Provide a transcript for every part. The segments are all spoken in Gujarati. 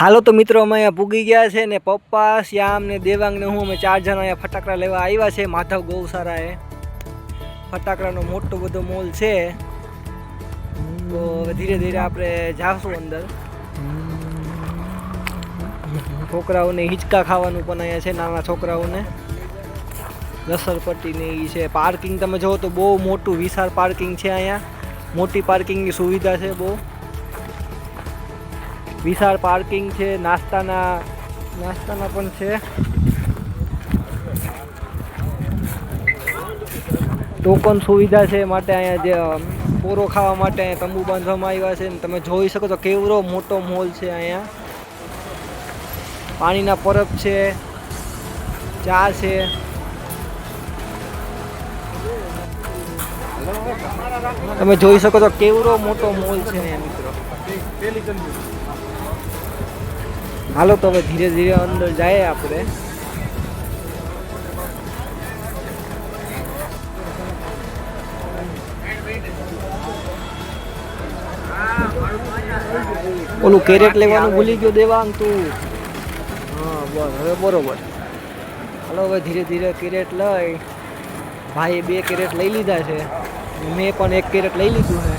હાલો તો મિત્રો, અમે અહીંયા પૂગી ગયા છે ને પપ્પા, શ્યામ ને દેવાંગ ને હું, અમે ચાર જણા અહીંયા ફટાકડા લેવા આવ્યા છે. માધવ ગૌશાળાએ ફટાકડાનો મોટો બધો મોલ છે. તો ધીરે ધીરે આપણે જાશું અંદર. છોકરાઓને હિંચકા ખાવાનું પણ અહીંયા છે, નાના છોકરાઓને. લસરપટ્ટી ને એ છે. પાર્કિંગ તમે જુઓ તો બહુ મોટું વિશાળ પાર્કિંગ છે અહીંયા. મોટી પાર્કિંગની સુવિધા છે બહુ. વિશાળ પાર્કિંગ છે, નાસ્તાના નાસ્તાના પણ છે. ટોકન સુવિધા છે માટે અહીંયા જે પોરો ખાવા માટે અહીંયા તંબુ બાંધવામાં આવ્યા છે ને તમે જોઈ શકો છો કેવડો મોટો મોલ છે અહીંયા. પાણીના પરબ છે, ચા છે. તમે જોઈ શકો છો કેવડો મોટો મોલ છે અહીંયા, મિત્રો. હાલો તો હવે ધીરે ધીરે અંદર જાય આપણે. ઓલું કેરેટ લેવાનું ભૂલી ગયો દેવાંગ તું. હા બસ હવે બરોબર. હાલો, હવે ધીરે ધીરે કેરેટ લઈ. ભાઈએ બે કેરેટ લઈ લીધા છે. મેં પણ એક કેરેટ લઈ લીધું છે.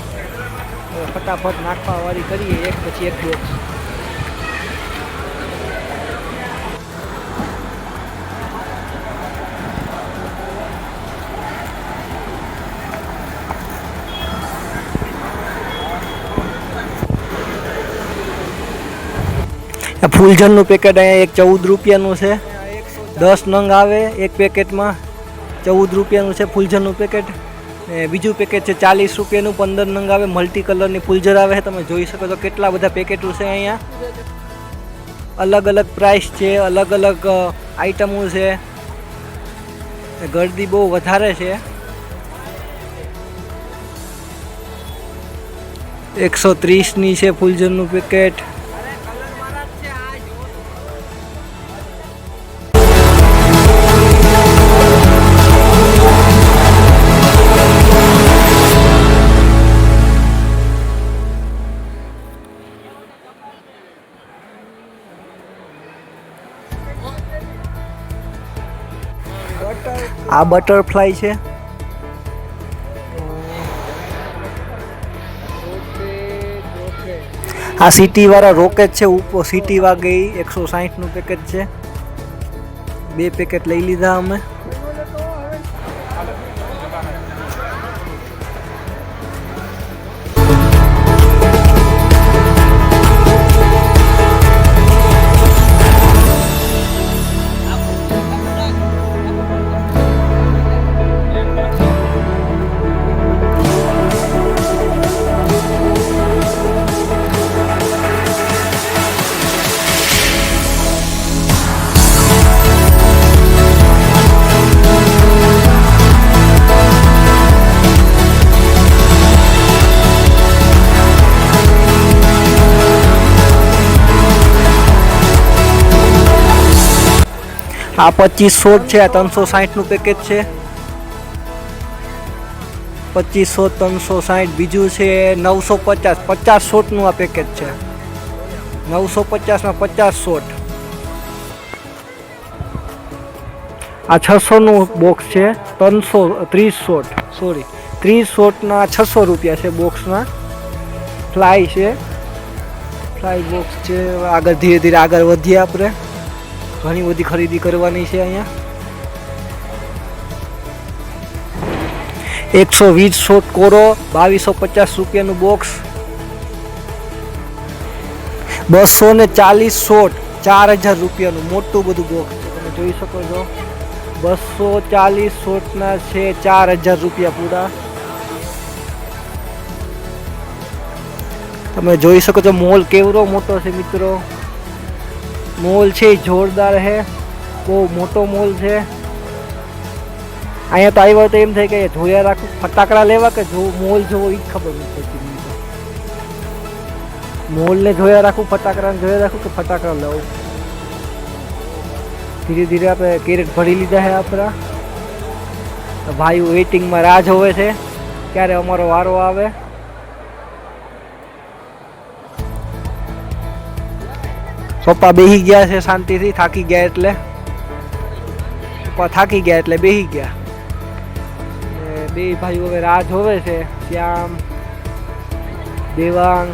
ફટાફટ નાખવા વાળી કરીએ, એક પછી એક બોક્સ આ ફૂલઝરનું પેકેટ અહીંયા એક ચૌદ રૂપિયાનું છે. દસ નંગ આવે એક પેકેટમાં ચૌદ રૂપિયાનું છે ફૂલઝરનું પેકેટ બીજું પેકેટ છે ચાલીસ રૂપિયાનું, પંદર નંગ આવે મલ્ટી કલરની ફૂલજર આવે છે તમે જોઈ શકો છો કેટલા બધા પેકેટો છે અહીંયા. અલગ અલગ પ્રાઇસ છે, અલગ અલગ આઈટમો છે. ગરદી બહુ વધારે છે. એકસો ત્રીસની છે ફૂલઝરનું પેકેટ આ બટરફ્લાય છે. આ સિટી વાળા રોકેટ છે ઉપર સિટી વાગે એકસો સાહીઠનું પેકેટ છે. બે પેકેટ લઈ લીધા અમે. આ પચીસ છે, આ ત્રણસો સાહીઠનું પેકેજ છે. પચીસો, ત્રણસો સાહીઠ, બીજું છે નવસો પચાસ. પચાસ શોટનું આ પેકેજ છે. નવસો પચાસમાં પચાસ શોટ. આ છસોનું બોક્સ છે, ત્રણસો, ત્રીસ શોટ. સોરી ત્રીસ શોટના છસો રૂપિયા છે બોક્સના ફ્લાય છે. ફ્લાય બોક્સ છે. આગળ ધીરે ધીરે આગળ વધીએ આપણે. ઘણી બધી ખરીદી કરવાની છે અહીંયા. એકસો વીસ શોટ કોરો, બાવીસો પચાસ રૂપિયાનું બોક્સ બસો ને ચાલીસ શોટ ચાર હજાર રૂપિયાનું મોટું બધું બોક્સ છે. તમે જોઈ શકો છો. બસો ચાલીસ શોટના છે, ચાર હજાર રૂપિયા પૂરા. તમે જોઈ શકો છો, મોલ કેવડો મોટો છે મિત્રો. મોલ છે એ જોરદાર છે બહુ મોટો મોલ છે અહીંયા તો આવ્યો તો એમ થાય કે જોયા રાખું ફટાકડા લેવા કે જો મોલ જોવો એ જ ખબર નથી પડતી મને તો. મોલને જોયા રાખું, ફટાકડાને જોયા રાખું કે ફટાકડા લઉં ધીરે ધીરે આપણે કેરેટ ભરી લીધા છે આપણા. તો ભાઈઓ વેઇટિંગમાં રાહ જોવે છે. ક્યારે અમારો વારો આવે? પપ્પા બેહી ગયા છે શાંતિથી, થાકી ગયા એટલે. પપ્પા થાકી ગયા એટલે બેહી ગયા. બે ભાઈઓ હવે રાહ જોવે છે. શ્યામ, દેવાંગ